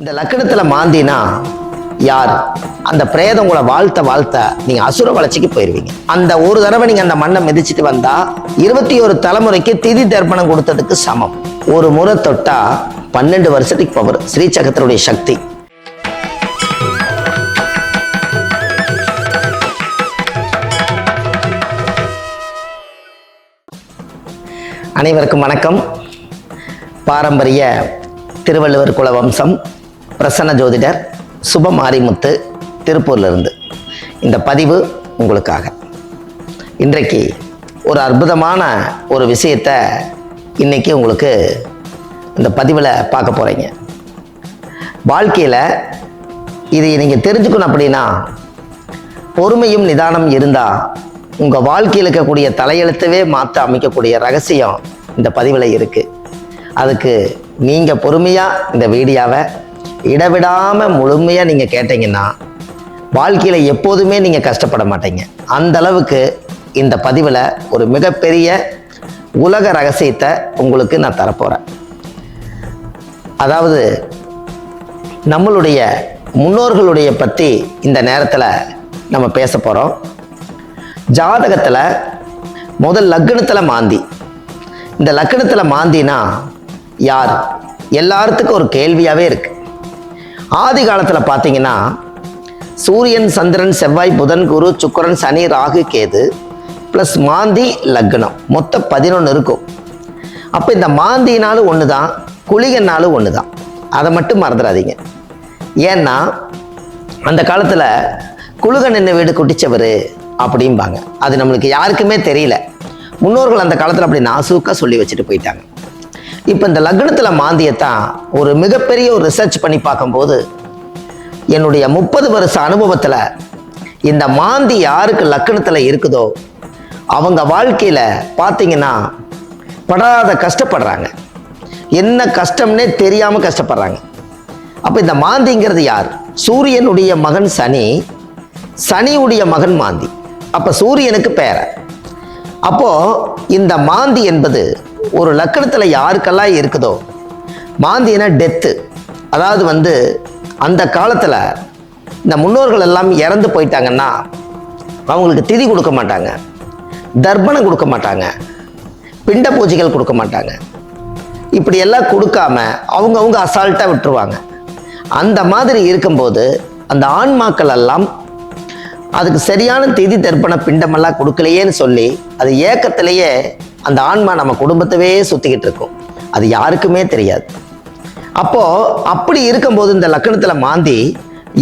இந்த லக்கணத்துல மாந்தினா யார்? அந்த பிரேதம் உங்களை வாழ்த்த வாழ்த்த நீங்க அசுர வளர்ச்சிக்கு போயிருவீங்க. அந்த ஒரு தடவை நீங்க அந்த மண்ணை மிதிச்சிட்டு வந்தா இருபத்தி ஒரு தலைமுறைக்கு திதி தர்ப்பணம் கொடுத்ததுக்கு சமம். ஒரு முறை தொட்டா பன்னெண்டு வருஷத்துக்கு பவர் ஸ்ரீ சக்கரத்தினுடைய சக்தி. அனைவருக்கும் வணக்கம். பாரம்பரிய திருவள்ளுவர் குல வம்சம் பிரசன்ன ஜோதிடர் சுப மாரிமுத்து திருப்பூர்லேருந்து. இந்த பதிவு உங்களுக்காக. இன்றைக்கு ஒரு அற்புதமான ஒரு விஷயத்தை இன்றைக்கி உங்களுக்கு இந்த பதிவில் பார்க்க போகிறீங்க வாழ்க்கையில் இதை நீங்கள் தெரிஞ்சுக்கணும் அப்படின்னா பொறுமையும் நிதானம் இருந்தால் உங்கள் வாழ்க்கையில் இருக்கக்கூடிய தலையெழுத்தவே மாற்ற அமைக்கக்கூடிய ரகசியம் இந்த பதிவில் இருக்குது அதுக்கு நீங்கள் பொறுமையாக இந்த வீடியோவை இடவிடாமல் முழுமையாக நீங்கள் கேட்டீங்கன்னா வாழ்க்கையில் எப்போதுமே நீங்கள் கஷ்டப்பட மாட்டீங்க. அந்த அளவுக்கு இந்த பதிவில் ஒரு மிகப்பெரிய உலக ரகசியத்தை உங்களுக்கு நான் தரப்போகிறேன் அதாவது நம்மளுடைய முன்னோர்களுடைய பற்றி இந்த நேரத்தில் நம்ம பேச போகிறோம் ஜாதகத்தில் முதல் லக்னத்தில் மாந்தி. இந்த லக்னத்தில் மாந்தினா யார்? எல்லாத்துக்கும் ஒரு கேள்வியாகவே இருக்குது ஆதி காலத்தில் பார்த்தீங்கன்னா சூரியன் சந்திரன் செவ்வாய் புதன் குரு சுக்கரன் சனி ராகு கேது ப்ளஸ் மாந்தி லக்னம். மொத்தம் பதினொன்று இருக்கும். அப்போ இந்த மாந்தினாலும் ஒன்று தான் குளிகனாலும் ஒன்று தான் அதை மட்டும் மறந்துடாதீங்க. ஏன்னா அந்த காலத்தில் குழுகன் என்ன வீடு குட்டிச்சவர் அப்படிம்பாங்க. அது நம்மளுக்கு யாருக்குமே தெரியல. முன்னோர்கள் அந்த காலத்தில் அப்படி நாசூக்காக சொல்லி வச்சுட்டு போயிட்டாங்க. இப்போ இந்த லக்னத்தில் மாந்தியத்தான் ஒரு மிகப்பெரிய ஒரு ரிசர்ச் பண்ணி பார்க்கும்போது என்னுடைய முப்பது வருஷ அனுபவத்தில் இந்த மாந்தி யாருக்கு லக்கணத்தில் இருக்குதோ அவங்க வாழ்க்கையில் பார்த்தீங்கன்னா படாத கஷ்டப்படுறாங்க. என்ன கஷ்டம்னே தெரியாமல் கஷ்டப்படுறாங்க. அப்போ இந்த மாந்திங்கிறது யார்? சூரியனுடைய மகன் சனி சனியுடைய மகன் மாந்தி. அப்போ சூரியனுக்கு பேரை. அப்போது இந்த மாந்தி என்பது ஒரு லக்கணத்தில் யாருக்கெல்லாம் இருக்குதோ மாந்தினா டெத்து அதாவது வந்து அந்த காலத்தில் இந்த முன்னோர்கள் எல்லாம் இறந்து போயிட்டாங்கன்னா அவங்களுக்கு திதி கொடுக்க மாட்டாங்க தர்ப்பணம் கொடுக்க மாட்டாங்க பிண்ட பூஜைகள் கொடுக்க மாட்டாங்க. இப்படி எல்லாம் கொடுக்காம அவங்கவுங்க அசால்ட்டாக விட்டுருவாங்க. அந்த மாதிரி இருக்கும்போது அந்த ஆன்மாக்கள் எல்லாம் அதுக்கு சரியான திதி தர்ப்பண பிண்டமெல்லாம் கொடுக்கலையேன்னு சொல்லி அது ஏக்கத்திலேயே அந்த ஆன்மா நம்ம குடும்பத்தவே சுற்றிக்கிட்டு இருக்கும். அது யாருக்குமே தெரியாது. அப்போது அப்படி இருக்கும்போது இந்த லக்கணத்தில் மாந்தி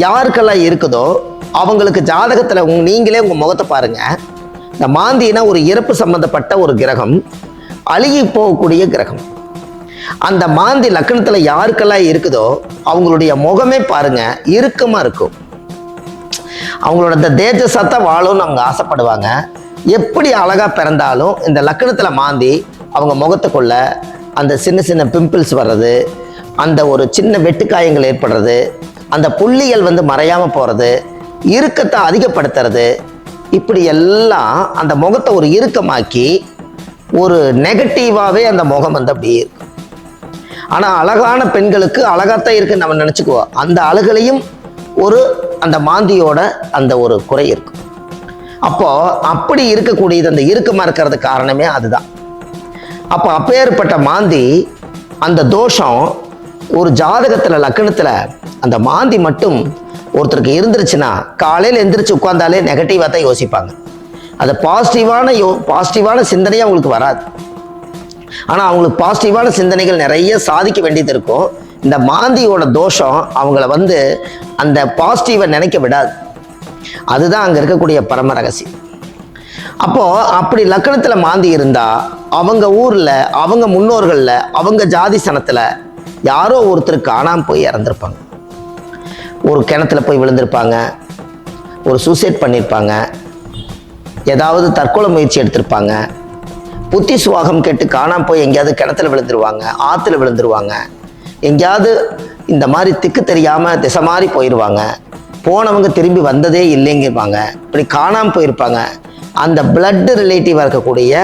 யாருக்கெல்லாம் இருக்குதோ அவங்களுக்கு ஜாதகத்தில் நீங்களே உங்கள் முகத்தை பாருங்கள் இந்த மாந்தினா ஒரு இறப்பு சம்பந்தப்பட்ட ஒரு கிரகம் அழுகி போகக்கூடிய கிரகம். அந்த மாந்தி லக்கணத்தில் யாருக்கெல்லாம் இருக்குதோ அவங்களுடைய முகமே பாருங்க இறுக்கமாக இருக்கும். அவங்களோட இந்த தேஜஸாக வாழும்னு அவங்க ஆசைப்படுவாங்க. எப்படி அழகாக பிறந்தாலும் இந்த லக்கணத்தில் மாந்தி அவங்க முகத்துக்குள்ள அந்த சின்ன சின்ன பிம்பிள்ஸ் வர்றது அந்த ஒரு சின்ன வெட்டுக்காயங்கள் ஏற்படுறது அந்த புள்ளிகள் வந்து மறையாமல் போகிறது இறுக்கத்தை அதிகப்படுத்துறது இப்படி எல்லாம் அந்த முகத்தை ஒரு இறுக்கமாக்கி ஒரு நெகட்டிவாகவே அந்த முகம் வந்து அப்படியே இருக்கும். ஆனால் அழகான பெண்களுக்கு அழகாத்தான் இருக்குன்னு நம்ம நினச்சிக்குவோம். அந்த அழகுலையும் ஒரு அந்த மாந்தியோட அந்த ஒரு குறை இருக்கும் அப்போ அப்படி இருக்கக்கூடியது அந்த இறுக்கமாக இருக்கிறது காரணமே அதுதான். அப்போ அப்பேற்பட்ட மாந்தி அந்த தோஷம் ஒரு ஜாதகத்தில் லக்கணத்தில் அந்த மாந்தி மட்டும் ஒருத்தருக்கு இருந்துருச்சுன்னா காலையில் எந்திரிச்சு உட்காந்தாலே நெகட்டிவாக தான் யோசிப்பாங்க. அது பாசிட்டிவான யோ பாசிட்டிவான சிந்தனையே அவங்களுக்கு வராது. ஆனால் அவங்களுக்கு பாசிட்டிவான சிந்தனைகள் நிறைய சாதிக்க வேண்டியது இருக்கும். இந்த மாந்தியோட தோஷம் அவங்கள வந்து அந்த பாசிட்டிவை நினைக்க விடாது. அதுதான் அங்கே இருக்கக்கூடிய பரம ரகசியம். அப்போது அப்படி லக்கணத்தில் மாந்தி இருந்தால் அவங்க ஊரில் அவங்க முன்னோர்களில் அவங்க ஜாதி சனத்தில் யாரோ ஒருத்தர் காணாமல் போய் இறந்துருப்பாங்க. ஒரு கிணத்துல போய் விழுந்திருப்பாங்க. ஒரு சூசைட் பண்ணியிருப்பாங்க ஏதாவது தற்கொலை முயற்சி எடுத்திருப்பாங்க. புத்தி சுவாகம் கேட்டு காணாம போய் எங்கேயாவது கிணத்துல விழுந்துருவாங்க ஆற்றுல விழுந்துருவாங்க. எங்கேயாவது இந்த மாதிரி திக்கு தெரியாமல் திசை மாதிரி போயிடுவாங்க போனவங்க திரும்பி வந்ததே இல்லைங்கிருப்பாங்க இப்படி காணாமல் போயிருப்பாங்க. அந்த பிளட் ரிலேட்டிவாக இருக்கக்கூடிய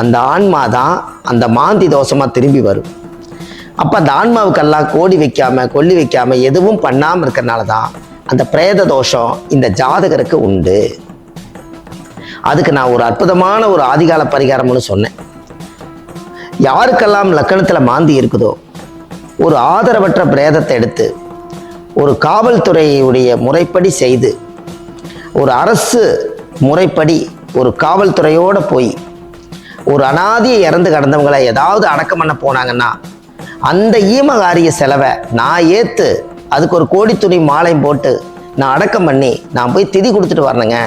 அந்த ஆன்மா தான் அந்த மாந்தி தோஷமாக திரும்பி வரும். அப்போ அந்த ஆன்மாவுக்கெல்லாம் கோடி வைக்காமல் கொல்லி வைக்காமல் எதுவும் பண்ணாமல் இருக்கிறனால தான் அந்த பிரேத தோஷம் இந்த ஜாதகருக்கு உண்டு. அதுக்கு நான் ஒரு அற்புதமான ஒரு ஆதிகால பரிகாரம்னு சொன்னேன். யாருக்கெல்லாம் லக்கணத்தில் மாந்தி இருக்குதோ ஒரு ஆதரவற்ற பிரேதத்தை எடுத்து ஒரு காவல்துறையுடைய முறைப்படி செய்து ஒரு அரசு முறைப்படி ஒரு காவல்துறையோடு போய் ஒரு அனாதியை இறந்து கடந்தவங்களை ஏதாவது அடக்கம் பண்ண போனாங்கன்னா அந்த ஈமகாரிய செலவை நான் ஏற்று அதுக்கு ஒரு கோடி துணி மாலையும் போட்டு நான் அடக்கம் பண்ணி நான் போய் திதி கொடுத்துட்டு வரணுங்க.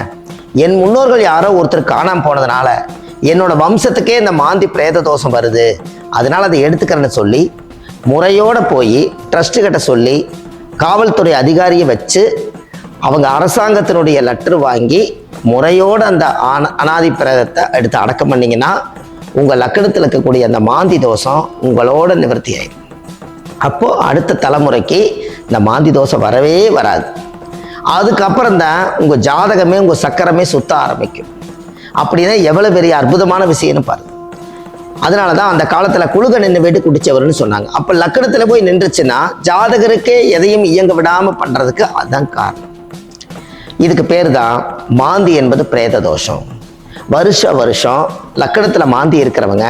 என் முன்னோர்கள் யாரோ ஒருத்தர் காணாமல் போனதுனால என்னோட வம்சத்துக்கே இந்த மாந்தி பிரேத தோஷம் வருது. அதனால் அதை எடுத்துக்கிறேன்னு சொல்லி முறையோட போய் ட்ரஸ்ட்டு கிட்ட சொல்லி காவல்துறை அதிகாரியை வச்சு அவங்க அரசாங்கத்தினுடைய லெட்டர் வாங்கி முறையோடு அந்த ஆன அனாதி பிரேதத்தை எடுத்து அடக்கம் பண்ணிங்கன்னா உங்கள் லக்கணத்தில் இருக்கக்கூடிய அந்த மாந்தி தோஷம் உங்களோட நிவர்த்தி ஆயிடும் அப்போது அடுத்த தலைமுறைக்கு இந்த மாந்தி தோஷம் வரவே வராது. அதுக்கப்புறம் தான் உங்கள் ஜாதகமே உங்கள் சக்கரமே சுத்த ஆரம்பிக்கும். அப்படின்னா எவ்வளோ பெரிய அற்புதமான விஷயம்னு பாருங்க. அதனால தான் அந்த காலத்தில் குழுக நின்று வீட்டு குடிச்சவர்னு சொன்னாங்க. அப்போ லக்கணத்தில் போய் நின்றுச்சுன்னா ஜாதகருக்கே எதையும் இயங்க விடாமல் பண்ணுறதுக்கு அதுதான் காரணம். இதுக்கு பேர் தான் மாந்தி என்பது பிரேத தோஷம். வருஷ வருஷம் லக்கணத்தில் மாந்தி இருக்கிறவங்க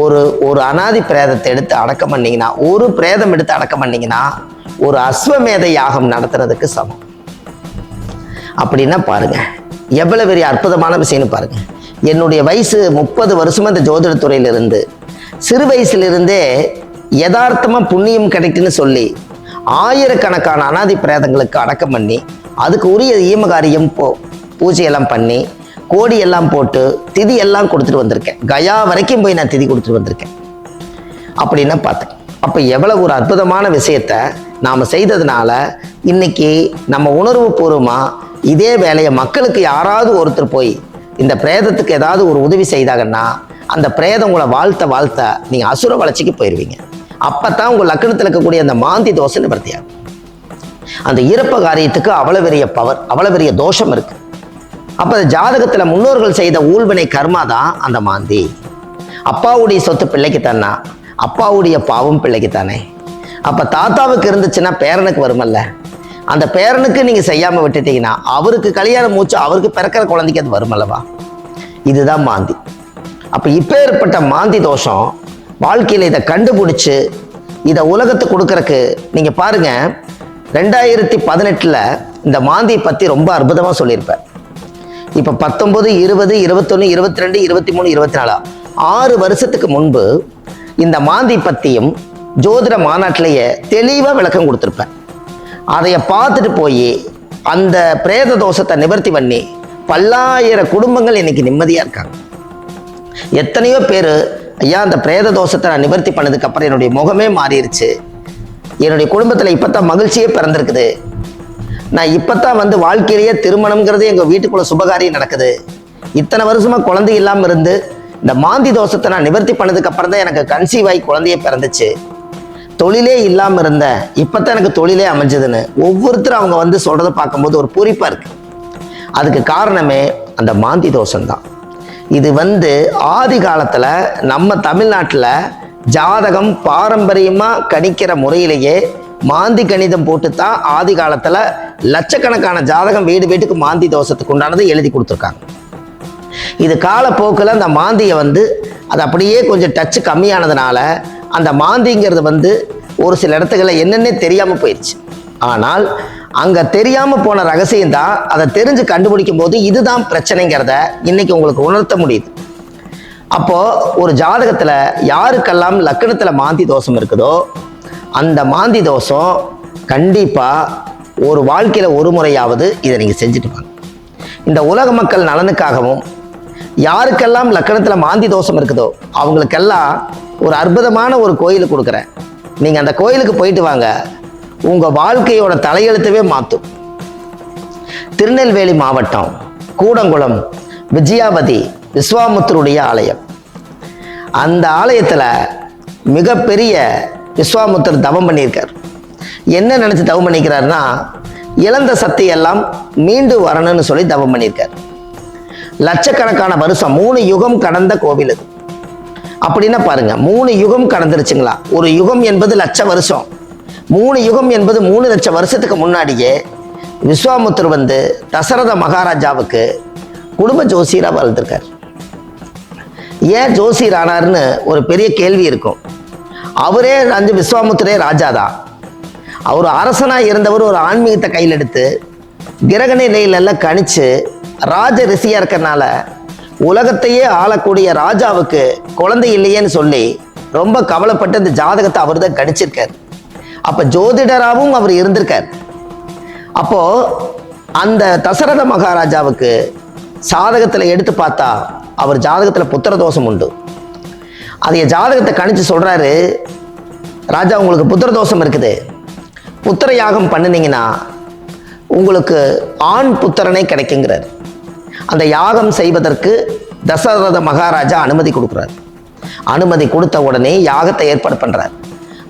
ஒரு ஒரு அனாதி பிரேதத்தை எடுத்து அடக்கம் பண்ணிங்கன்னா ஒரு பிரேதம் எடுத்து அடக்கம் பண்ணிங்கன்னா ஒரு அஸ்வமேத யாகம் நடத்துறதுக்கு சமம். அப்படின்னா பாருங்க எவ்வளவு பெரிய அற்புதமான விஷயம்னு பாருங்கள் என்னுடைய வயசு முப்பது வருஷமா இந்த ஜோதிடத்துறையிலிருந்து சிறு வயசுலேருந்தே யதார்த்தமாக புண்ணியம் கிடைக்குன்னு சொல்லி ஆயிரக்கணக்கான அனாதி பிரேதங்களுக்கு அடக்கம் பண்ணி அதுக்கு உரிய ஈமகாரியம் போ பூஜையெல்லாம் பண்ணி கோடி எல்லாம் போட்டு திதி எல்லாம் கொடுத்துட்டு வந்திருக்கேன். கயா வரைக்கும் போய் நான் திதி கொடுத்துட்டு வந்திருக்கேன். அப்படின்னு பார்த்தேன். அப்போ எவ்வளவு ஒரு அற்புதமான விஷயத்த நாம் செய்ததுனால இன்னைக்கு நம்ம உணர்வு பூர்வமாக இதே வேலையை மக்களுக்கு யாராவது ஒருத்தர் போய் இந்த பிரேதத்துக்கு ஏதாவது ஒரு உதவி செய்தாங்கன்னா அந்த பிரேதம் உங்களை வாழ்த்த வாழ்த்த நீங்கள் அசுர வளர்ச்சிக்கு போயிடுவீங்க அப்போ தான் உங்கள் லக்கணத்தில் இருக்கக்கூடிய அந்த மாந்தி தோசை நிவர்த்தியாகும். அந்த இறப்ப காரியத்துக்கு அவ்வளோ பெரிய பவர் அவ்வளோ பெரிய தோஷம் இருக்கு. அப்போ ஜாதகத்தில் முன்னோர்கள் செய்த ஊழ்வினை கர்மா தான் அந்த மாந்தி. அப்பாவுடைய சொத்து பிள்ளைக்கு தானா அப்பாவுடைய பாவம் பிள்ளைக்கு தானே அப்போ தாத்தாவுக்கு இருந்துச்சுன்னா பேரனுக்கு வருமல்ல? அந்த பேரனுக்கு நீங்கள் செய்யாமல் விட்டுட்டீங்கன்னா அவருக்கு கல்யாணம் மூச்சு அவருக்கு பிறக்கிற குழந்தைக்கு அது வருமல்லவா இதுதான் மாந்தி. அப்போ இப்போ ஏற்பட்ட மாந்தி தோஷம் வாழ்க்கையில் இதை கண்டுபிடிச்சு இதை உலகத்துக்கு கொடுக்கறக்கு நீங்கள் பாருங்கள் ரெண்டாயிரத்தி பதினெட்டில் இந்த மாந்தியை பற்றி ரொம்ப அற்புதமாக சொல்லியிருப்பேன் இப்போ பத்தொம்பது இருபது இருபத்தொன்று இருபத்தி ரெண்டு இருபத்தி மூணு இருபத்தி நாலா ஆறு வருஷத்துக்கு முன்பு இந்த மாந்தி பற்றியும் ஜோதிட மாநாட்டிலேயே தெளிவாக விளக்கம் கொடுத்துருப்பேன் அதைய பார்த்துட்டு போய் அந்த பிரேத தோஷத்தை நிவர்த்தி பண்ணி பல்லாயிரம் குடும்பங்கள் இன்னைக்கு நிம்மதியாக இருக்காங்க. எத்தனையோ பேர் ஐயா அந்த பிரேத தோஷத்தை நான் நிவர்த்தி பண்ணதுக்கப்புறம் என்னுடைய முகமே மாறிடுச்சு என்னுடைய குடும்பத்தில் இப்போ தான் மகிழ்ச்சியே பிறந்திருக்குது. நான் இப்போ தான் வந்து வாழ்க்கையிலேயே திருமணம்ங்கிறது எங்கள் வீட்டுக்குள்ள சுபகாரியம் நடக்குது. இத்தனை வருஷமாக குழந்தை இல்லாமல் இருந்து இந்த மாந்தி தோஷத்தை நான் நிவர்த்தி பண்ணதுக்கப்புறம் தான் எனக்கு கன்சீவ் ஆகி குழந்தையே பிறந்துச்சு. தொழிலே இல்லாமல் இருந்தேன் இப்போ தான் எனக்கு தொழிலே அமைஞ்சதுன்னு ஒவ்வொருத்தரும் அவங்க வந்து சொல்கிறத பார்க்கும்போது ஒரு பூரிப்பாக இருக்கு. அதுக்கு காரணமே அந்த மாந்தி தோஷம்தான். இது வந்து ஆதி காலத்தில் நம்ம தமிழ்நாட்டில் ஜாதகம் பாரம்பரியமாக கணிக்கிற முறையிலேயே மாந்தி கணிதம் போட்டு தான் ஆதி காலத்தில் லட்சக்கணக்கான ஜாதகம் வீடு வீட்டுக்கு மாந்தி தோஷத்துக்கு உண்டானதை எழுதி கொடுத்துருக்காங்க. இது காலப்போக்கில் அந்த மாந்தியை வந்து அது அப்படியே கொஞ்சம் டச்சு கம்மியானதுனால அந்த மாந்திங்கிறது வந்து ஒரு சில இடத்துகளில் என்னென்னே தெரியாமல் போயிடுச்சு ஆனால் அங்கே தெரியாமல் போன ரகசியம் தான் அதை தெரிஞ்சு கண்டுபிடிக்கும் போது இதுதான் பிரச்சனைங்கிறத இன்னைக்கு உங்களுக்கு உணர்த்த முடியுது. அப்போது ஒரு ஜாதகத்தில் யாருக்கெல்லாம் லக்கணத்தில் மாந்தி தோஷம் இருக்குதோ அந்த மாந்தி தோஷம் கண்டிப்பாக ஒரு வாழ்க்கையில் ஒரு முறையாவது இதை நீங்கள் செஞ்சுட்டு வாங்க. இந்த உலக மக்கள் நலனுக்காகவும் யாருக்கெல்லாம் லக்கணத்தில் மாந்தி தோஷம் இருக்குதோ அவங்களுக்கெல்லாம் ஒரு அற்புதமான ஒரு கோயில் கொடுக்குறேன். நீங்கள் அந்த கோயிலுக்கு போயிட்டு வாங்க. உங்கள் வாழ்க்கையோட தலையெழுத்தவே மாற்றும் திருநெல்வேலி மாவட்டம் கூடங்குளம் விஜயாபதி விஸ்வாமுத்தருடைய ஆலயம். அந்த ஆலயத்தில் மிகப்பெரிய விஸ்வாமுத்தர் தவம் பண்ணியிருக்கார். என்ன நினச்சி தவம் பண்ணிக்கிறாருன்னா இழந்த சக்தி எல்லாம் மீண்டு வரணும்னு சொல்லி தவம் பண்ணியிருக்கார். லட்சக்கணக்கான வருஷம் மூணு யுகம் கடந்த கோவில் இது அப்படின்னா பாருங்க மூணு யுகம் கடந்துருச்சுங்களா? ஒரு யுகம் என்பது லட்ச வருஷம். மூணு யுகம் என்பது மூணு லட்சம் வருஷத்துக்கு முன்னாடியே விஸ்வாமுத்தர் வந்து தசரத மகாராஜாவுக்கு குடும்ப ஜோசியராக வளர்ந்துருக்கார். ஏன் ஜோசியர் ஆனார்னு ஒரு பெரிய கேள்வி இருக்கும். அவரே அஞ்சு விஸ்வாமுத்திரே ராஜா தான். அவர் அரசனாக இருந்தவர் ஒரு ஆன்மீகத்தை கையில் எடுத்து கிரக நிலையிலெல்லாம் கணிச்சு ராஜ ரிஷியாக இருக்கிறனால உலகத்தையே ஆளக்கூடிய ராஜாவுக்கு குழந்தை இல்லையேன்னு சொல்லி ரொம்ப கவலைப்பட்டு இந்த ஜாதகத்தை அவர் தான் கணிச்சிருக்கார். அப்போ ஜோதிடராகவும் அவர் இருந்திருக்கார். அப்போ அந்த தசரத மகாராஜாவுக்கு சாதகத்தில் எடுத்து பார்த்தா அவர் ஜாதகத்தில் புத்திர தோஷம் உண்டு அதைய ஜாதகத்தை கணிச்சு சொல்கிறாரு ராஜா உங்களுக்கு புத்திர தோஷம் இருக்குது. புத்திர யாகம் பண்ணினீங்கன்னா உங்களுக்கு ஆண் புத்திரனே கிடைக்குங்கிறார். அந்த யாகம் செய்வதற்கு தசரத மகாராஜா அனுமதி கொடுக்குறார். அனுமதி கொடுத்த உடனே யாகத்தை ஏற்பாடு பண்ணுறார்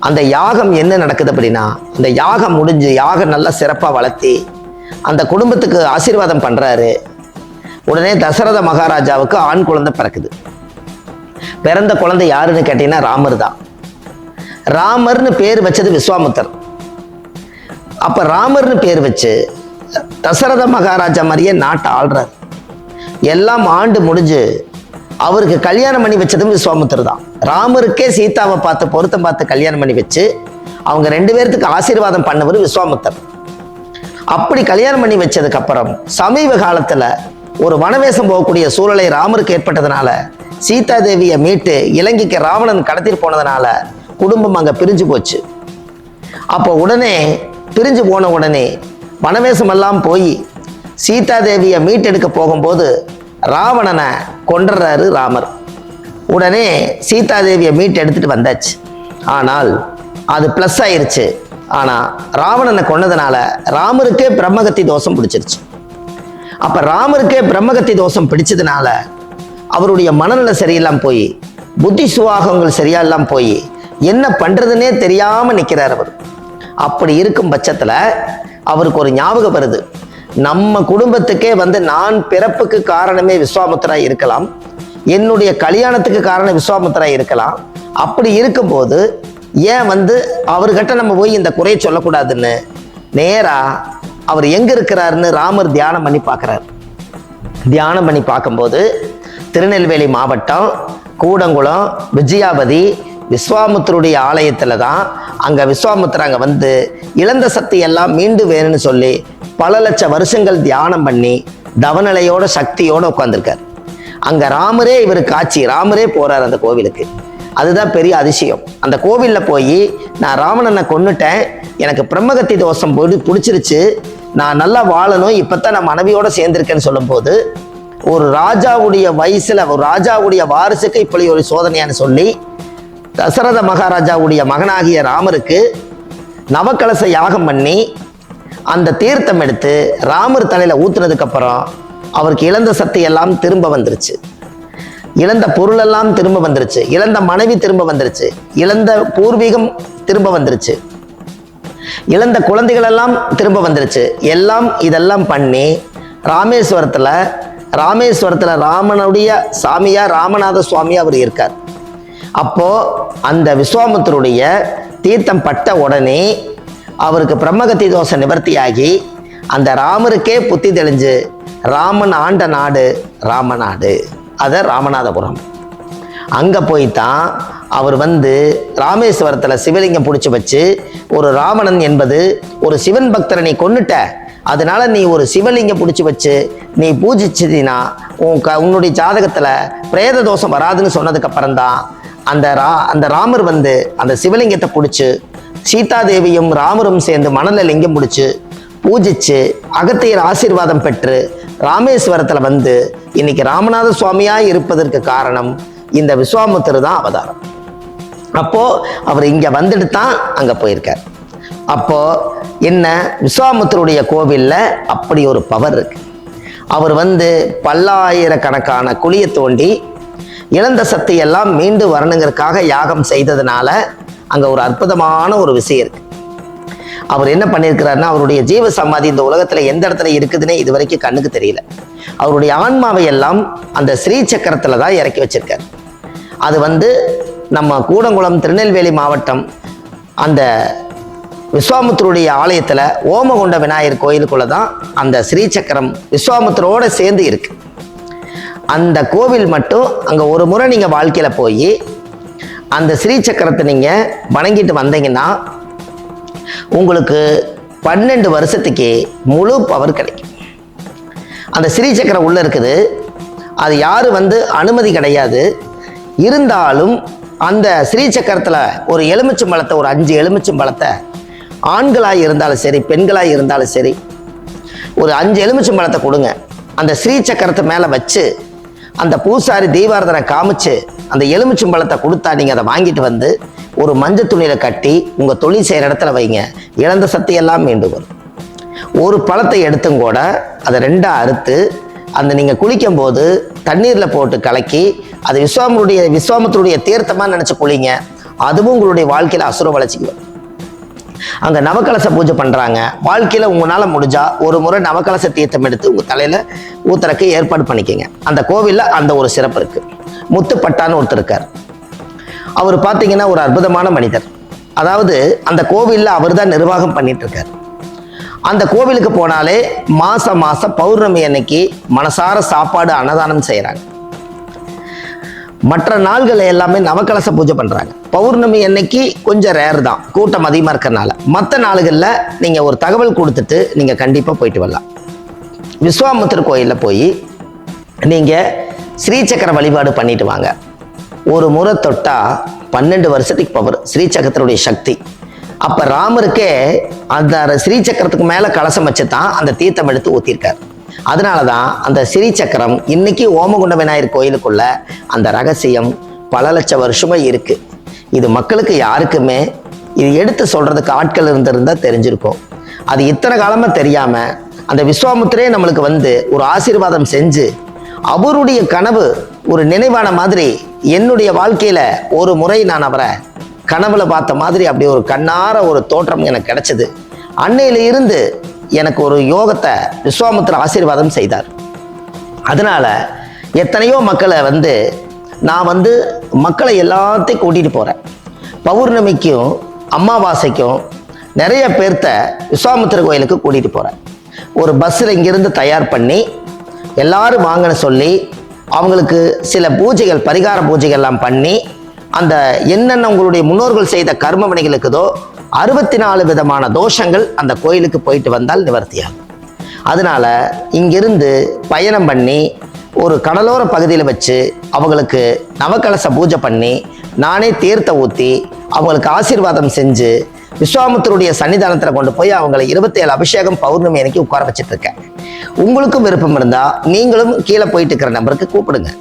அந்த யாகம் என்ன நடக்குது அப்படின்னா அந்த யாகம் முடிஞ்சு யாகம் நல்லா சிறப்பாக வளர்த்தி அந்த குடும்பத்துக்கு ஆசீர்வாதம் பண்ணுறாரு உடனே தசரத மகாராஜாவுக்கு ஆண் குழந்தை பிறக்குது. பிறந்த குழந்தை யாருன்னு கேட்டிங்கன்னா ராமர் தான். ராமர்னு பேர் வச்சது விஸ்வாமுத்தர் அப்போ ராமர்னு பேர் வச்சு தசரத மகாராஜா மாதிரியே நாட்டை ஆள்றார். எல்லாம் ஆண்டு முடிஞ்சு அவருக்கு கல்யாணம் பண்ணி வச்சதும் விஸ்வாமுத்தர் தான். ராமருக்கே சீதாவை பார்த்து பொருத்தம் பார்த்து கல்யாணம் பண்ணி வச்சு அவங்க ரெண்டு பேர்த்துக்கு ஆசீர்வாதம் பண்ணவர் விஸ்வாமுத்தர் அப்படி கல்யாணம் பண்ணி வச்சதுக்கு அப்புறம் சமீப காலத்துல ஒரு வனவேசம் போகக்கூடிய சூழலை ராமருக்கு ஏற்பட்டதுனால சீதா தேவியை மீட்டு இலங்கைக்கு ராவணன் கடத்திட்டு போனதுனால குடும்பம் அங்க பிரிஞ்சு போச்சு. அப்போ உடனே பிரிஞ்சு போன உடனே வனவேசம் எல்லாம் போய் சீதா தேவியை மீட்டெடுக்க போகும்போது ராவணனை கொன்றுறாரு ராமர். உடனே சீதா தேவியை மீட்டு வந்தாச்சு. ஆனால் அது ப்ளஸ் ஆயிருச்சு. ஆனால் ராவணனை கொன்னதுனால ராமருக்கே பிரம்மகத்தி தோஷம் பிடிச்சிருச்சு. அப்போ ராமருக்கே பிரம்மகத்தி தோஷம் பிடிச்சதுனால அவருடைய மனநிலை சரியெல்லாம் போய் புத்தி சுவாகங்கள் சரியாலாம் போய் என்ன பண்ணுறதுன்னே தெரியாமல் நிற்கிறார் அவர். அப்படி இருக்கும் பட்சத்தில் அவருக்கு ஒரு ஞாபகம் வருது. நம்ம குடும்பத்துக்கே வந்து நான் பிறப்புக்கு காரணமே விஸ்வாமுத்திரா இருக்கலாம். என்னுடைய கல்யாணத்துக்கு காரணம் விஸ்வாமுத்திரா இருக்கலாம். அப்படி இருக்கும்போது ஏன் வந்து அவர்கிட்ட நம்ம போய் இந்த குறையை சொல்லக்கூடாதுன்னு? நேராக அவர் எங்க இருக்கிறாருன்னு ராமர் தியானம் பண்ணி பார்க்குறாரு. தியானம் பண்ணி பார்க்கும்போது திருநெல்வேலி மாவட்டம் கூடங்குளம் விஜயாபதி விஸ்வாமுத்தருடைய ஆலயத்தில் தான் அங்கே விஸ்வாமுத்தர் அங்கே வந்து இழந்த சக்தி எல்லாம் மீண்டு வேணும்னு சொல்லி பல லட்ச வருஷங்கள் தியானம் பண்ணி தவநிலையோட சக்தியோட உட்காந்துருக்கார் அங்கே ராமரே இவர் காட்சி ராமரே போறார் அந்த கோவிலுக்கு. அதுதான் பெரிய அதிசயம். அந்த கோவிலில் போய் நான் ராவணனை கொன்னுட்டேன் எனக்கு பிரம்மகத்தி தோஷம் போய் பிடிச்சிருச்சு நான் நல்லா வாழணும் இப்போ தான் நான் மனைவியோட சேர்ந்திருக்கேன்னு சொல்லும்போது ஒரு ராஜாவுடைய வயசுல ஒரு ராஜாவுடைய வாரிசுக்கு இப்படி ஒரு சோதனையான்னு சொல்லி தசரத மகாராஜாவுடைய மகனாகிய ராமருக்கு நவக்கலச யாகம் பண்ணி அந்த தீர்த்தம் எடுத்து ராமர் தலையில் ஊற்றுனதுக்கப்புறம் அவருக்கு இழந்த சக்தி எல்லாம் திரும்ப வந்துருச்சு. இழந்த பொருளெல்லாம் திரும்ப வந்துருச்சு. இழந்த மனைவி திரும்ப வந்துருச்சு. இழந்த பூர்வீகம் திரும்ப வந்துருச்சு. இழந்த குழந்தைகள் எல்லாம் திரும்ப வந்துருச்சு. எல்லாம் இதெல்லாம் பண்ணி ராமேஸ்வரத்தில் ராமேஸ்வரத்தில் ராமனுடைய சாமியா ராமநாத சுவாமி அவர் இருக்கார். அப்போ அந்த விஸ்வாமுத்தருடைய தீர்த்தம் பட்ட உடனே அவருக்கு பிரம்மகத்தி தோஷம் நிவர்த்தியாகி அந்த ராமருக்கே புத்தி தெளிஞ்சு ராமன் ஆண்ட நாடு ராமநாடு. அதை ராமநாதபுரம். அங்கே போய் தான் அவர் வந்து ராமேஸ்வரத்தில் சிவலிங்கம் பிடிச்சி வச்சு ஒரு ராவணன் என்பது ஒரு சிவன் பக்தரை நீ கொண்டுட்ட அதனால நீ ஒரு சிவலிங்கம் பிடிச்சி வச்சு நீ பூஜிச்சதினா உன் க உன்னுடைய ஜாதகத்தில் பிரேத தோஷம் வராதுன்னு சொன்னதுக்கப்புறம் தான் அந்த ரா அந்த ராமர் வந்து அந்த சிவலிங்கத்தை பிடிச்சி சீதாதேவியும் ராமரும் சேர்ந்து மணல லிங்கம் பிடிச்சி பூஜிச்சு அகத்தியர் ஆசீர்வாதம் பெற்று ராமேஸ்வரத்தில் வந்து இன்னைக்கு ராமநாத சுவாமியாக இருப்பதற்கு காரணம் இந்த விஸ்வாமுத்தர் தான் அவதாரம். அப்போ அவர் இங்க வந்துட்டு தான் அங்க போயிருக்கார். அப்போ என்ன விஸ்வாமுத்தருடைய கோவில்ல அப்படி ஒரு பவர் இருக்கு. அவர் வந்து பல்லாயிரக்கணக்கான குழியை தோண்டி இழந்த சக்தி எல்லாம் மீண்டு வரணுங்கிறதுக்காக யாகம் செய்ததுனால அங்க ஒரு அற்புதமான ஒரு விஷயம் இருக்கு. அவர் என்ன பண்ணியிருக்கிறாருன்னா அவருடைய ஜீவ சமாதி இந்த உலகத்துல எந்த இடத்துல இருக்குதுன்னே இது வரைக்கும் கண்ணுக்கு தெரியல. அவருடைய ஆன்மாவை எல்லாம் அந்த ஸ்ரீ சக்கரத்துல தான் இறக்கி வச்சிருக்காரு. அது வந்து நம்ம கூடங்குளம் திருநெல்வேலி மாவட்டம் அந்த விஸ்வாமுத்தருடைய ஆலயத்தில் ஓமகுண்ட விநாயகர் கோயிலுக்குள்ள தான் அந்த ஸ்ரீ சக்கரம் விஸ்வாமுத்தரோட சேர்ந்து இருக்கு. அந்த கோவில் மட்டும் அங்கே ஒரு முறை நீங்கள் வாழ்க்கையில் போய் அந்த ஸ்ரீ சக்கரத்தை நீங்கள் வணங்கிட்டு வந்தீங்கன்னா உங்களுக்கு பன்னெண்டு வருஷத்துக்கு முழு பவர் கிடைக்கும். அந்த ஸ்ரீ சக்கரம் உள்ளே இருக்குது. அது யார் வந்து அனுமதி கிடையாது. இருந்தாலும் அந்த ஸ்ரீ சக்கரத்தில் ஒரு எலுமிச்சம்பழத்தை ஒரு அஞ்சு எலுமிச்சம்பழத்தை ஆண்களாக இருந்தாலும் சரி பெண்களாக இருந்தாலும் சரி ஒரு அஞ்சு எலுமிச்சம்பழத்தை கொடுங்க. அந்த ஸ்ரீ சக்கரத்தை மேலே வச்சு அந்த பூசாரி தீபாரதனை காமிச்சு அந்த எலுமிச்சம்பழத்தை கொடுத்தா நீங்கள் அதை வாங்கிட்டு வந்து ஒரு மஞ்சள் துணியில் கட்டி உங்கள் தொழில் செய்கிற இடத்துல வைங்க. இழந்த சத்தையெல்லாம் எல்லாம் மீண்டும் வரும். ஒரு பழத்தை எடுத்தும் கூட அதை ரெண்டாக அறுத்து அந்த நீங்கள் குளிக்கும்போது தண்ணீரில் போட்டு கலக்கி அது விஸ்வாமருடைய விஸ்வாமத்தினுடைய தீர்த்தமாக நினச்சி குளிங்க. அதுவும் உங்களுடைய வாழ்க்கையில் அசுர வளர்ச்சிக்கு வரும். அங்கே நவக்கலச பூஜை பண்ணுறாங்க வாழ்க்கையில் உங்களால் முடிஞ்சால் ஒரு முறை நவக்கலச தீர்த்தம் எடுத்து உங்கள் தலையில் ஊத்துறக்கு ஏற்பாடு பண்ணிக்கங்க. அந்த கோவிலில் அந்த ஒரு சிறப்பு இருக்குது முத்துப்பட்டான்னு ஒருத்தர் இருக்கார். அவர் பார்த்தீங்கன்னா ஒரு அற்புதமான மனிதர். அதாவது அந்த கோவிலில் அவர் தான் நிர்வாகம் பண்ணிட்டு இருக்கார். அந்த கோவிலுக்கு போனாலே மாசம் மாசம் பௌர்ணமி அன்னைக்கு மனசார சாப்பாடு அன்னதானம் செய்கிறாங்க மற்ற நாள்கள் எல்லாமே நவக்கலச பூஜை பண்ணுறாங்க பௌர்ணமி அன்னைக்கு கொஞ்சம் ரேர் தான். கூட்டம் அதிகமாக இருக்கிறனால. மற்ற நாளுகளில் நீங்கள் ஒரு தகவல் கொடுத்துட்டு நீங்கள் கண்டிப்பாக போயிட்டு வரலாம். விஸ்வாமுத்தர் கோயிலில் போய் நீங்கள் ஸ்ரீசக்கர வழிபாடு பண்ணிட்டு வாங்க. ஒரு முறை தொட்டா பன்னெண்டு வருஷத்துக்கு பவர் ஸ்ரீசக்கரத்தினுடைய சக்தி. அப்போ ராமருக்கே அந்த ஸ்ரீசக்கரத்துக்கு மேலே கலசம் வச்சு தான் அந்த தீர்த்தம் எடுத்து ஊற்றிருக்கார் அதனால தான் அந்த ஸ்ரீசக்கரம் இன்னைக்கு ஓமகுண்ட விநாயகர் கோயிலுக்குள்ள அந்த ரகசியம் பல லட்சம் வருஷமா இருக்கு. இது மக்களுக்கு யாருக்குமே இது எடுத்து சொல்றதுக்கு ஆட்கள் இருந்திருந்தா தெரிஞ்சிருக்கும். அது இத்தனை காலமா தெரியாம அந்த விஸ்வாமுத்திரே நம்மளுக்கு வந்து ஒரு ஆசீர்வாதம் செஞ்சு அவருடைய கனவு ஒரு நினைவான மாதிரி என்னுடைய வாழ்க்கையில ஒரு முறை நான் அவரை கனவுல பார்த்த மாதிரி அப்படி ஒரு கண்ணார ஒரு தோற்றம் எனக்கு கிடைச்சது. அன்னையில இருந்து எனக்கு ஒரு யோகத்தை விஸ்வாமுத்திர ஆசீர்வாதம் செய்தார். அதனால எத்தனையோ மக்களை வந்து நான் வந்து மக்களை எல்லாத்தையும் கூட்டிகிட்டு போகிறேன் பௌர்ணமிக்கும் அமாவாசைக்கும் நிறைய பேர்த்த விஸ்வாமுத்திர கோயிலுக்கு கூட்டிகிட்டு போகிறேன் ஒரு பஸ்ஸில் இங்கிருந்து தயார் பண்ணி எல்லாரும் வாங்கன்னு சொல்லி அவங்களுக்கு சில பூஜைகள் பரிகார பூஜைகள்லாம் பண்ணி அந்த என்னென்ன உங்களுடைய முன்னோர்கள் செய்த கர்ம பணிகளுக்குதோ அறுபத்தி நாலு விதமான தோஷங்கள் அந்த கோயிலுக்கு போயிட்டு வந்தால் நிவர்த்தியாகும். அதனால இங்கிருந்து பயணம் பண்ணி ஒரு கடலோர பகுதியில் வச்சு அவங்களுக்கு நவக்கலச பூஜை பண்ணி நானே தீர்த்த ஊற்றி அவங்களுக்கு ஆசீர்வாதம் செஞ்சு விஸ்வாமுத்தருடைய சன்னிதானத்தில் கொண்டு போய் அவங்களை இருபத்தேழு அபிஷேகம் பௌர்ணமி அன்னைக்கு உட்கார வச்சுட்டு இருக்கேன். உங்களுக்கும் விருப்பம் இருந்தால் நீங்களும் கீழே போயிட்டு இருக்கிற நம்பருக்கு கூப்பிடுங்க.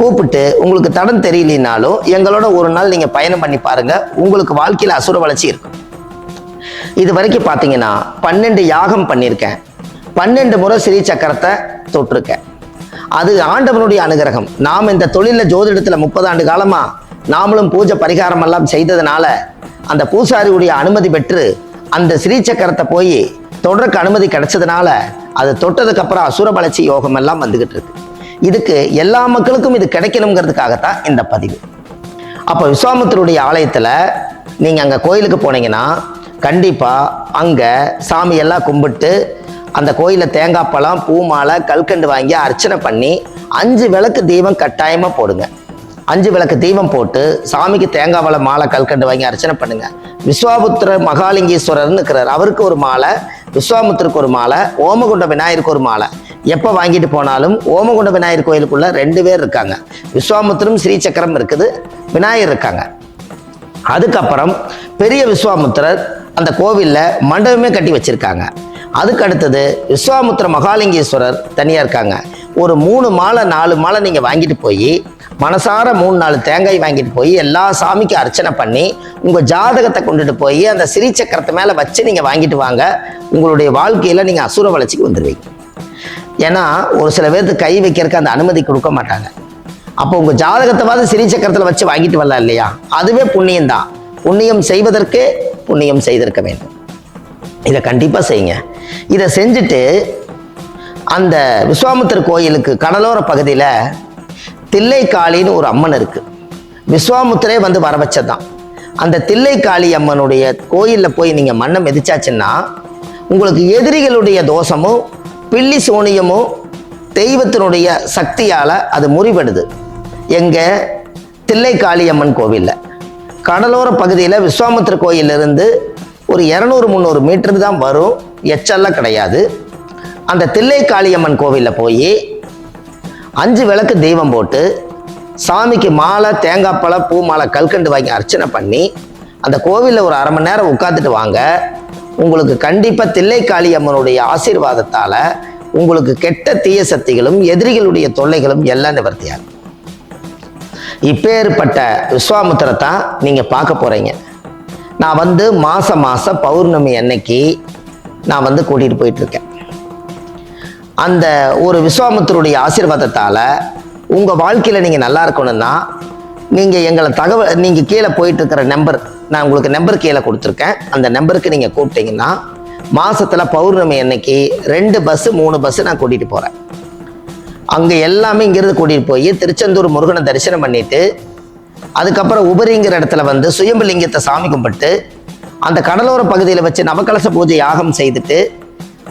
கூப்பிட்டு உங்களுக்கு தடம் தெரியலனாலும் எங்களோட ஒரு நாள் நீங்கள் பயணம் பண்ணி பாருங்க. உங்களுக்கு வாழ்க்கையில் அசுர வளர்ச்சி இருக்கும். இது வரைக்கும் பார்த்தீங்கன்னா பன்னெண்டு யாகம் பண்ணியிருக்கேன் பன்னெண்டு முறை ஸ்ரீ சக்கரத்தை தொட்டிருக்கேன். அது ஆண்டவனுடைய அனுகிரகம். நாம் இந்த தொழிலில் ஜோதிடத்தில் முப்பது ஆண்டு காலமாக நாமளும் பூஜை பரிகாரம் எல்லாம் செய்ததுனால அந்த பூசாரியுடைய அனுமதி பெற்று அந்த ஸ்ரீ சக்கரத்தை போய் தொடருக்கு அனுமதி கிடைச்சதுனால அது தொட்டதுக்கு அப்புறம் அசுர வளர்ச்சி யோகம் எல்லாம் வந்துகிட்டு இருக்கு. இதுக்கு எல்லா மக்களுக்கும் இது கிடைக்கணுங்கிறதுக்காகத்தான் இந்த பதிவு. அப்போ விஸ்வாமுத்தருடைய ஆலயத்தில் நீங்கள் அங்கே கோயிலுக்கு போனீங்கன்னா கண்டிப்பாக அங்கே சாமியெல்லாம் கும்பிட்டு அந்த கோயிலில் தேங்காய் பழம் பூ மாலை கல்கண்டு வாங்கி அர்ச்சனை பண்ணி அஞ்சு விளக்கு தீபம் கட்டாயமாக போடுங்க. அஞ்சு விளக்கு தீபம் போட்டு சாமிக்கு தேங்காய் பழம் மாலை கல்கண்டு வாங்கி அர்ச்சனை பண்ணுங்க. விஸ்வாபுத்திர மகாலிங்கேஸ்வரர்னு இருக்கிறார். அவருக்கு ஒரு மாலை விஸ்வாமுத்திற்கு ஒரு மாலை ஓமகுண்ட விநாயகருக்கு ஒரு மாலை. எப்போ வாங்கிட்டு போனாலும் ஓமகுண்ட விநாயகர் கோயிலுக்குள்ளே ரெண்டு பேர் இருக்காங்க. விஸ்வாமுத்திரம் ஸ்ரீசக்கரம் இருக்குது விநாயகர் இருக்காங்க. அதுக்கப்புறம் பெரிய விஸ்வாமுத்திரர் அந்த கோவிலில் மண்டபமே கட்டி வச்சுருக்காங்க. அதுக்கு அடுத்தது விஸ்வாமுத்திர மகாலிங்கேஸ்வரர் தனியாக இருக்காங்க. ஒரு மூணு மாலை நாலு மாலை நீங்கள் வாங்கிட்டு போய் மனசார மூணு நாலு தேங்காய் வாங்கிட்டு போய் எல்லா சாமிக்கும் அர்ச்சனை பண்ணி உங்கள் ஜாதகத்தை கொண்டுட்டு போய் அந்த சிறி சக்கரத்தை மேலே வச்சு நீங்கள் வாங்கிட்டு வாங்க. உங்களுடைய வாழ்க்கையில் நீங்கள் அசுர வளர்ச்சிக்கு வந்துடுவீங்க ஏன்னா ஒரு சில பேருக்கு கை வைக்கிறதுக்கு அந்த அனுமதி கொடுக்க மாட்டாங்க. அப்போ உங்கள் ஜாதகத்தைவாது சிறி சக்கரத்தில் வச்சு வாங்கிட்டு வரலாம் இல்லையா? அதுவே புண்ணியம் தான். புண்ணியம் செய்வதற்கே புண்ணியம் செய்திருக்க வேண்டும். இதை கண்டிப்பாக செய்யுங்க. இதை செஞ்சுட்டு அந்த விஸ்வாமித்திர கோயிலுக்கு கடலோர பகுதியில் தில்லைக்காளின்னு ஒரு அம்மன் இருக்கு. விஸ்வாமுத்திரே வந்து வர வச்சதான் அந்த தில்லைக்காளி அம்மனுடைய கோயிலில் போய் நீங்கள் மண்ணை மிதிச்சாச்சுன்னா உங்களுக்கு எதிரிகளுடைய தோஷமும் பில்லி சோனியமும் தெய்வத்தினுடைய சக்தியால் அது முறிபடுது. எங்கே தில்லைக்காளி அம்மன் கோவிலில். கடலோர பகுதியில் விஸ்வாமுத்திர கோயிலிருந்து ஒரு இரநூறு முந்நூறு மீட்டர் தான் வரும். எச்சல்லாம் கிடையாது. அந்த தில்லை காளியம்மன் கோவிலில் போய் அஞ்சு விளக்கு தெய்வம் போட்டு சாமிக்கு மாலை தேங்காய் பழம் பூ மாலை கல்கண்டு வாங்கி அர்ச்சனை பண்ணி அந்த கோவிலில் ஒரு அரை மணி நேரம் உட்காந்துட்டு வாங்க. உங்களுக்கு கண்டிப்பாக தில்லை காளியம்மனுடைய ஆசீர்வாதத்தால் உங்களுக்கு கெட்ட தீய சக்திகளும் எதிரிகளுடைய தொல்லைகளும் எல்லாம் நிவர்த்தியாகும். இப்பேற்பட்ட விஸ்வாமுத்திரை தான் நீங்கள் பார்க்க போகிறீங்க நான் வந்து மாதம் மாதம் பௌர்ணமி அன்னைக்கு நான் வந்து கூட்டிகிட்டு போயிட்டுருக்கேன் அந்த ஒரு விஸ்வாமித்தருடைய ஆசீர்வாதத்தால் உங்கள் வாழ்க்கையில் நீங்கள் நல்லா இருக்கணும்னா நீங்கள் எங்களை தகவல் நீங்கள் கீழே போயிட்டுருக்கிற நம்பர் நான் உங்களுக்கு நம்பர் கீழே கொடுத்துருக்கேன். அந்த நம்பருக்கு நீங்கள் கூப்பிட்டீங்கன்னா மாதத்தில் பௌர்ணமி அன்னைக்கு ரெண்டு பஸ்ஸு மூணு பஸ்ஸு நான் கூட்டிகிட்டு போகிறேன் அங்கே எல்லாமே இங்கிருந்து கூட்டிகிட்டு போய் திருச்செந்தூர் முருகனை தரிசனம் பண்ணிட்டு அதுக்கப்புறம் உபரிங்கிற இடத்துல வந்து சுயம்பலிங்கத்தை சாமி கும்பிட்டு அந்த கடலோர பகுதியில் வச்சு நவகலச பூஜை யாகம் செய்துட்டு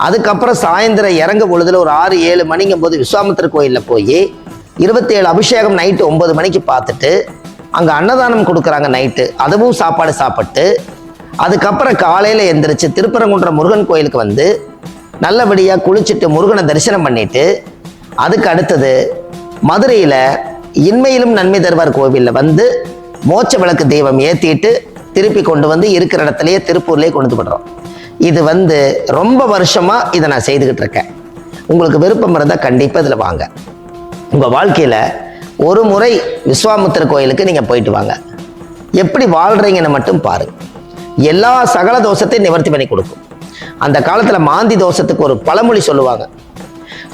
அதுக்கப்புறம் சாயந்தரம் இறங்க பொழுதுல ஒரு ஆறு ஏழு மணிங்கும் போது விஸ்வாமித்திர கோயிலில் போய் இருபத்தேழு அபிஷேகம் நைட்டு ஒன்பது மணிக்கு பார்த்துட்டு அங்கே அன்னதானம் கொடுக்குறாங்க நைட்டு அதுவும் சாப்பாடு சாப்பிட்டு அதுக்கப்புறம் காலையில் எந்திரிச்சு திருப்பரங்குன்ற முருகன் கோயிலுக்கு வந்து நல்லபடியாக குளிச்சுட்டு முருகனை தரிசனம் பண்ணிட்டு அதுக்கு அடுத்தது மதுரையில் இன்மையிலும் நன்மை தருவார் கோவிலில் வந்து மோட்ச விளக்கு தெய்வம் ஏற்றிட்டு திருப்பி கொண்டு வந்து இருக்கிற இடத்துலையே திருப்பூர்லேயே கொண்டு விடுறோம். இது வந்து ரொம்ப வருஷமாக இதை நான் செய்துக்கிட்டு இருக்கேன். உங்களுக்கு விருப்பம் இருந்தால் கண்டிப்பாக இதில் வாங்க. உங்கள் வாழ்க்கையில் ஒரு முறை விஸ்வாமுத்திர கோயிலுக்கு நீங்கள் போயிட்டு வாங்க. எப்படி வாழ்கிறீங்கன்னு மட்டும் பாருங்க எல்லா சகல தோஷத்தையும் நிவர்த்தி பண்ணி கொடுக்கும். அந்த காலத்தில் மாந்தி தோஷத்துக்கு ஒரு பழமொழி சொல்லுவாங்க.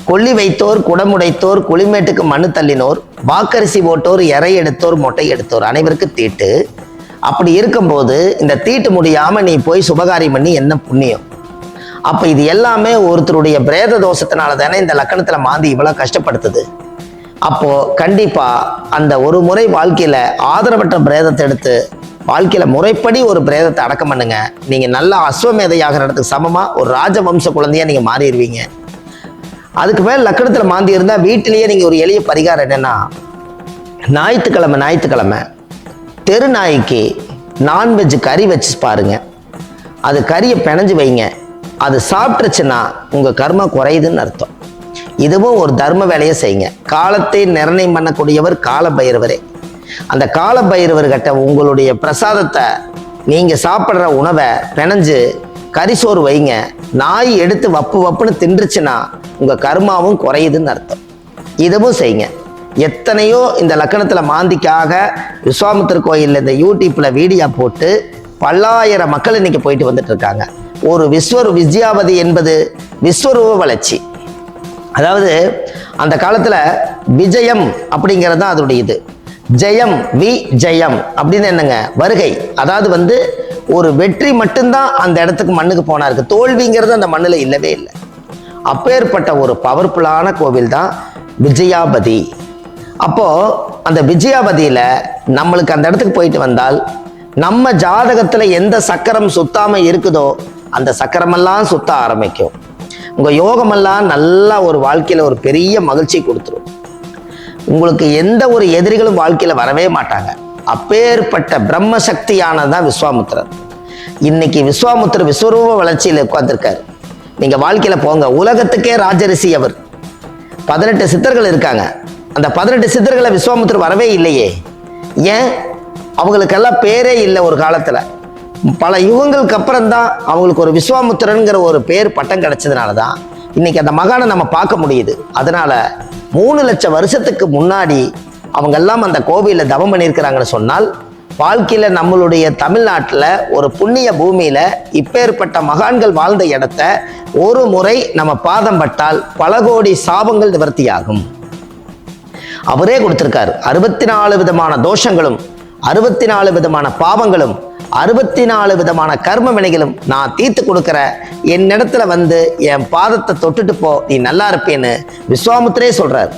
கொல்லி வைத்தோர் குடமுடைத்தோர் குளிமேட்டுக்கு மண்ணு தள்ளினோர் வாக்கரிசி போட்டோர் எறை எடுத்தோர் மொட்டை எடுத்தோர் அனைவருக்கும் தீட்டு. அப்படி இருக்கும்போது இந்த தீட்டு முடியாமல் நீ போய் சுபகாரியம் பண்ணி என்ன புண்ணியம்? அப்போ இது எல்லாமே ஒருத்தருடைய பிரேத தோஷத்தினால தானே இந்த லக்கணத்தில் மாந்தி இவ்வளோ கஷ்டப்படுத்துது. அப்போ கண்டிப்பாக அந்த ஒரு முறை வாழ்க்கையில் ஆதரவற்ற பிரேதத்தை எடுத்து வாழ்க்கையில் முறைப்படி ஒரு பிரேதத்தை அடக்கம் பண்ணுங்க. நீங்கள் நல்ல அஸ்வமேதையாகிற இடத்துக்கு சமமாக ஒரு ராஜவம்ச குழந்தையாக நீங்கள் மாறிடுவீங்க. அதுக்கு மேல் லக்கணத்தில் மாந்தி இருந்தால் வீட்டிலேயே நீங்கள் ஒரு எளிய பரிகாரம் என்னென்னா ஞாயிற்றுக்கிழமை ஞாயிற்றுக்கிழமை தெரு நாய்க்கு நான்வெஜ் கறி வச்சு பாருங்க. அது கறியை பிணைஞ்சு வைங்க. அது சாப்பிட்டுருச்சுன்னா உங்கள் கர்மம் குறையுதுன்னு அர்த்தம். இதுவும் ஒரு தர்ம வேலையை செய்யுங்க. காலத்தை நிர்ணயம் பண்ணக்கூடியவர் கால பைரவரே அந்த கால பைரவர்கிட்ட உங்களுடைய பிரசாதத்தை நீங்கள் சாப்பிட்ற உணவை பிணைஞ்சு கரிசோறு வைங்க. நாய் எடுத்து வப்பு வப்புன்னு தின்றுச்சுன்னா உங்கள் கர்மாவும் குறையுதுன்னு அர்த்தம். இதுவும் செய்யுங்க. எத்தனையோ இந்த லக்கணத்தில் மாந்திக்காக விஸ்வாமித்திர கோயிலில் இந்த யூடியூப்பில் வீடியோ போட்டு பல்லாயிரம் மக்கள் இன்னைக்கு போயிட்டு வந்துட்டு இருக்காங்க. ஒரு விஸ்வரு வித்யாபதி என்பது விஸ்வரூப வளர்ச்சி. அதாவது அந்த காலத்தில் விஜயம் அப்படிங்கிறது தான் அதோடைய இது. ஜெயம் வி ஜெயம் அப்படின்னு என்னங்க? வருகை. அதாவது வந்து ஒரு வெற்றி மட்டும்தான் அந்த இடத்துக்கு மண்ணுக்கு போனா இருக்கு. தோல்விங்கிறது அந்த மண்ணில் இல்லவே இல்லை. அப்பேற்பட்ட ஒரு பவர்ஃபுல்லான கோவில் தான் விஜயாபதி. அப்போ அந்த விஜயாபதியில நம்மளுக்கு அந்த இடத்துக்கு போயிட்டு வந்தால் நம்ம ஜாதகத்துல எந்த சக்கரம் சுத்தாம இருக்குதோ அந்த சக்கரமெல்லாம் சுத்த ஆரம்பிக்கும். உங்க யோகமெல்லாம் நல்லா ஒரு வாழ்க்கையில ஒரு பெரிய மகிழ்ச்சி கொடுத்துரும். உங்களுக்கு எந்த ஒரு எதிரிகளும் வாழ்க்கையில வரவே மாட்டாங்க. அப்பேற்பட்ட பிரம்ம சக்தியானதான் விஸ்வாமுத்திரர். இன்னைக்கு விஸ்வாமுத்திரர் விஸ்வரூப வளர்ச்சியில் உட்காந்துருக்காரு நீங்க வாழ்க்கையில போங்க. உலகத்துக்கே ராஜரிசி அவர். பதினெட்டு சித்தர்கள் இருக்காங்க. அந்த பதினெட்டு சித்தர்களை விஸ்வாமுத்திரர் வரவே இல்லையே. ஏன்? அவங்களுக்கெல்லாம் பேரே இல்லை ஒரு காலத்தில். பல யுகங்களுக்கு அப்புறம் தான் அவங்களுக்கு ஒரு விஸ்வாமுத்திரன்கிற ஒரு பேர் பட்டம் கிடைச்சதுனால தான் இன்னைக்கு அந்த மகானை நம்ம பார்க்க முடியுது. அதனால மூணு லட்சம் வருஷத்துக்கு முன்னாடி அவங்க எல்லாம் அந்த கோவிலில் தவம் பண்ணியிருக்கிறாங்கன்னு சொன்னால் வாழ்க்கையில் நம்மளுடைய தமிழ்நாட்டில் ஒரு புண்ணிய பூமியில் இப்பேற்பட்ட மகான்கள் வாழ்ந்த இடத்த ஒரு முறை நம்ம பாதம் பட்டால் பல கோடி சாபங்கள் நிவர்த்தியாகும். அவரே கொடுத்துருக்காரு. அறுபத்தி நாலு விதமான தோஷங்களும் அறுபத்தி நாலு விதமான பாவங்களும் அறுபத்தி நாலு விதமான கர்ம வினைகளும் நான் தீர்த்து கொடுக்குற என்னிடத்துல வந்து என் பாதத்தை தொட்டுட்டு போ நீ நல்லா இருப்பேன்னு விஸ்வாமுத்திரே சொல்கிறார்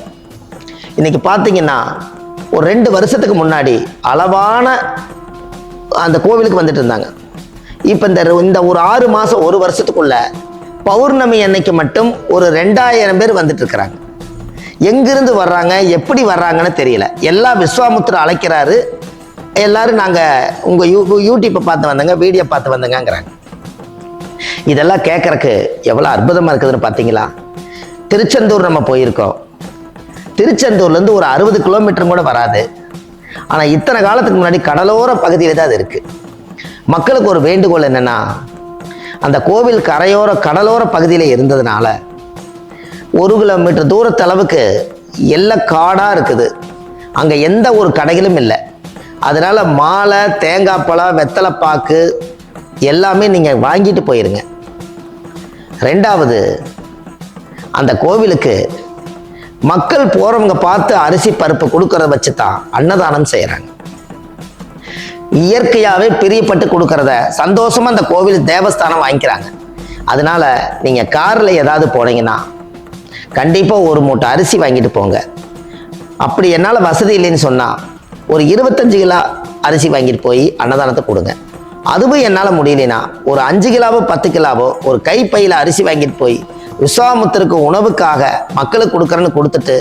இன்னைக்கு பார்த்தீங்கன்னா ஒரு ரெண்டு வருஷத்துக்கு முன்னாடி அளவான அந்த கோவிலுக்கு வந்துட்டு இருந்தாங்க. இப்போ இந்த இந்த ஒரு ஆறு மாதம் ஒரு வருஷத்துக்குள்ள பௌர்ணமி அன்னைக்கு மட்டும் ஒரு ரெண்டாயிரம் பேர் வந்துட்டு இருக்கிறாங்க. எங்கிருந்து வர்றாங்க எப்படி வர்றாங்கன்னு தெரியல. எல்லா விஸ்வாமுத்திர அழைக்கிறாரு. எல்லாரும் நாங்கள் உங்கள் யூ யூடியூப்பை பார்த்து வந்தங்க வீடியோ பார்த்து வந்தங்கங்கிறாங்க. இதெல்லாம் கேட்குறக்கு எவ்வளோ அற்புதமாக இருக்குதுன்னு பார்த்தீங்களா திருச்செந்தூர் நம்ம போயிருக்கோம். திருச்செந்தூர்லேருந்து ஒரு அறுபது கிலோமீட்டரும் கூட வராது. ஆனால் இத்தனை காலத்துக்கு முன்னாடி கடலோர பகுதியில் தான் அது இருக்குது மக்களுக்கு ஒரு வேண்டுகோள் என்னென்னா அந்த கோவில் கரையோர கடலோர பகுதியில் இருந்ததுனால ஒரு கிலோமீட்டர் தூரத்தளவுக்கு எல்லாம் காடாக இருக்குது. அங்கே எந்த ஒரு கடைகளும் இல்லை. அதனால் மாலை தேங்காய் பழம் வெத்தலைப்பாக்கு எல்லாமே நீங்கள் வாங்கிட்டு போயிருங்க. ரெண்டாவது அந்த கோவிலுக்கு மக்கள் போகிறவங்க பார்த்து அரிசி பருப்பு கொடுக்கறத வச்சு தான் அன்னதானம் செய்கிறாங்க இயற்கையாகவே பிரியப்பட்டு கொடுக்கறத சந்தோஷமாக அந்த கோவில் தேவஸ்தானம் வாங்கிக்கிறாங்க. அதனால் நீங்கள் காரில் ஏதாவது போனீங்கன்னா கண்டிப்பாக ஒரு மூட்டை அரிசி வாங்கிட்டு போங்க. அப்படி என்னால் வசதி இல்லைன்னு சொன்னால் ஒரு இருபத்தஞ்சு கிலோ அரிசி வாங்கிட்டு போய் அன்னதானத்தை கொடுங்க. அதுவும் என்னால் முடியலனா ஒரு அஞ்சு கிலோவோ பத்து கிலோவோ ஒரு கைப்பையில் அரிசி வாங்கிட்டு போய் விஸ்வாமுத்தருக்கு உணவுக்காக மக்களுக்கு கொடுக்குறேன்னு கொடுத்துட்டு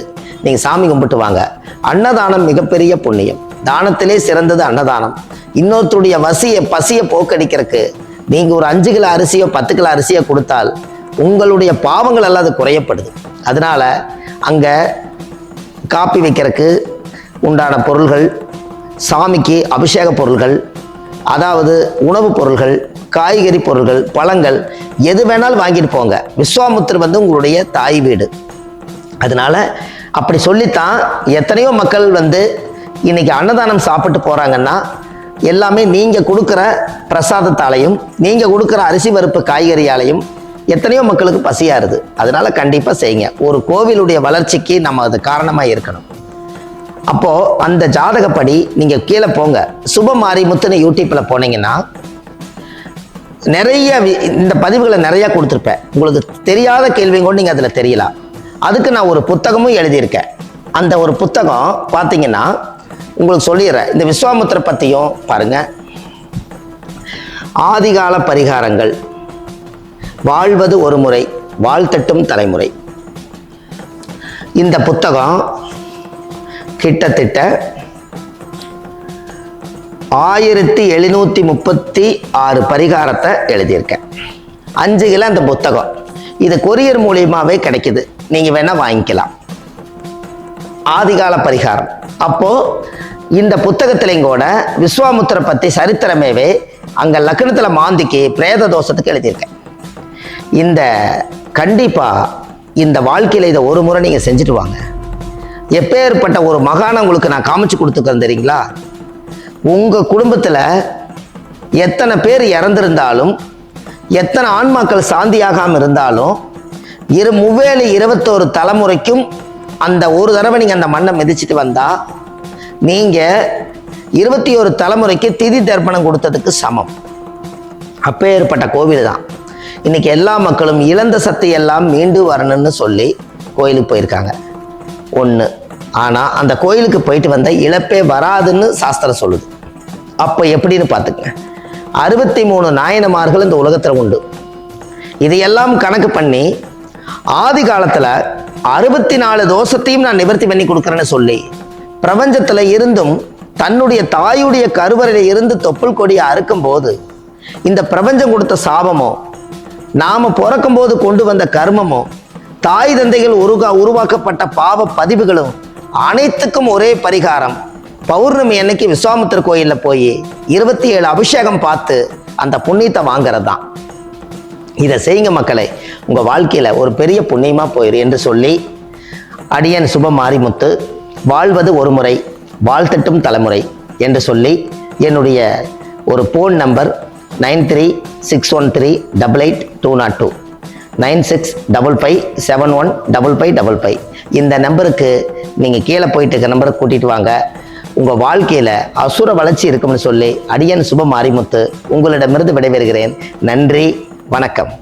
நீங்கள் சாமி கும்பிட்டு வாங்க. அன்னதானம் மிகப்பெரிய புண்ணியம். தானத்திலே சிறந்தது அன்னதானம். இன்னொருத்தருடைய வசியை பசியை போக்கடிக்கிறதுக்கு நீங்கள் ஒரு அஞ்சு கிலோ அரிசியோ பத்து கிலோ அரிசியோ கொடுத்தால் உங்களுடைய பாவங்கள் எல்லாம் அது குறையப்படுது. அதனால அங்கே காப்பி வைக்கிறதுக்கு உண்டான பொருள்கள் சாமிக்கு அபிஷேக பொருள்கள் அதாவது உணவுப் பொருள்கள் காய்கறி பொருள்கள் பழங்கள் எது வேணாலும் வாங்கிட்டு போங்க. விஸ்வாமுத்தர் வந்து உங்களுடைய தாய் வீடு. அதனால அப்படி சொல்லித்தான் எத்தனையோ மக்கள் வந்து இன்றைக்கி அன்னதானம் சாப்பிட்டு போகிறாங்கன்னா எல்லாமே நீங்கள் கொடுக்குற பிரசாதத்தாலையும் நீங்கள் கொடுக்குற அரிசி பருப்பு காய்கறியாலையும் எத்தனையோ மக்களுக்கு பசியாருது அதனால கண்டிப்பா செய்யுங்க. ஒரு கோவிலுடைய வளர்ச்சிக்கு நம்ம அது காரணமா இருக்கணும். அப்போ அந்த ஜாதகப்படி நீங்க கீழே போங்க. சுபமாரி முத்துன யூடியூப்ல போனீங்கன்னா நிறைய இந்த பதிவுகளை நிறைய கொடுத்துருப்பேன். உங்களுக்கு தெரியாத கேள்வி கூட நீங்க அதுல தெரியலாம். அதுக்கு நான் ஒரு புத்தகமும் எழுதியிருக்கேன். அந்த ஒரு புத்தகம் பார்த்தீங்கன்னா உங்களுக்கு சொல்லிடுறேன். இந்த விஸ்வாமுத்திர பத்தியும் பாருங்க. ஆதிகால பரிகாரங்கள். வாழ்வது ஒரு முறை வாழ்த்தட்டும் தலைமுறை. இந்த புத்தகம் கிட்டத்தட்ட ஆயிரத்தி எழுநூற்றி முப்பத்தி ஆறு பரிகாரத்தை எழுதியிருக்கேன். அஞ்சு கிலோ அந்த புத்தகம். இது கொரியர் மூலியமாகவே கிடைக்குது. நீங்கள் வேணால் வாங்கிக்கலாம். ஆதிகால பரிகாரம். அப்போ இந்த புத்தகத்திலையும் கூட விஸ்வாமுத்திர பற்றி சரித்திரமேவே அங்கே லக்னத்தில் மாந்திக்கு பிரேத தோஷத்துக்கு எழுதியிருக்கேன். இந்த கண்டிப்பாக இந்த வாழ்க்கையில் இதை ஒரு முறை நீங்கள் செஞ்சுட்டு வாங்க. எப்பேற்பட்ட ஒரு மகானை உங்களுக்கு நான் காமிச்சு கொடுத்துக்கிறேன் தெரியுங்களா? உங்கள் குடும்பத்தில் எத்தனை பேர் இறந்திருந்தாலும் எத்தனை ஆன்மாக்கள் சாந்தியாகாமல் இருந்தாலும் இரு முவேலு இருபத்தோரு தலைமுறைக்கும் அந்த ஒரு தடவை நீங்கள் அந்த மண்ணை மிதிச்சிட்டு வந்தால் நீங்கள் இருபத்தி ஒரு தலைமுறைக்கு திதி தர்ப்பணம் கொடுத்ததுக்கு சமம். அப்பேற்பட்ட கோவில் தான். இன்னைக்கு எல்லா மக்களும் இழந்த சக்தி எல்லாம் மீண்டு வரணும்னு சொல்லி கோயிலுக்கு போயிருக்காங்க. ஒன்று ஆனால் அந்த கோயிலுக்கு போயிட்டு வந்த இழப்பே வராதுன்னு சாஸ்திரம் சொல்லுது. அப்போ எப்படின்னு பார்த்துக்கங்க. அறுபத்தி மூணு நாயனமார்கள் இந்த உலகத்தில் உண்டு. இதையெல்லாம் கணக்கு பண்ணி ஆதி காலத்தில் அறுபத்தி நாலு தோஷத்தையும் நான் நிவர்த்தி பண்ணி கொடுக்குறேன்னு சொல்லி பிரபஞ்சத்தில் இருந்தும் தன்னுடைய தாயுடைய கருவறையில் இருந்து தொப்புள் கொடியை அறுக்கும் போது இந்த பிரபஞ்சம் கொடுத்த சாபமோ நாம் பிறக்கும் போது கொண்டு வந்த கர்மமும் தாய் தந்தைகள் உருகா உருவாக்கப்பட்ட பாவ பதிவுகளும் அனைத்துக்கும் ஒரே பரிகாரம். பௌர்ணமி அன்னைக்கு விஸ்வாமித்திர கோயிலில் போய் இருபத்தி ஏழு அபிஷேகம் பார்த்து அந்த புண்ணியத்தை வாங்கிறது தான் இதை செய்யுங்க மக்களை. உங்கள் வாழ்க்கையில் ஒரு பெரிய புண்ணியமாக போயிரு என்று சொல்லி அடியன் சுப மாரிமுத்து வாழ்வது ஒரு முறை வாழ்த்தட்டும் தலைமுறை என்று சொல்லி என்னுடைய ஒரு phone number nine three six one three double eight two nought two. Nine six double five seven one double five double five. இந்த நம்பருக்கு நீங்கள் கீழே போயிட்டு இருக்க நம்பரை கூட்டிகிட்டு வாங்க. உங்கள் வாழ்க்கையில் அசுர வளர்ச்சி இருக்கும்னு சொல்லி அடியன் சுப மாரிமுத்து உங்களிடமிருந்து விடைபெறுகிறேன். நன்றி வணக்கம்.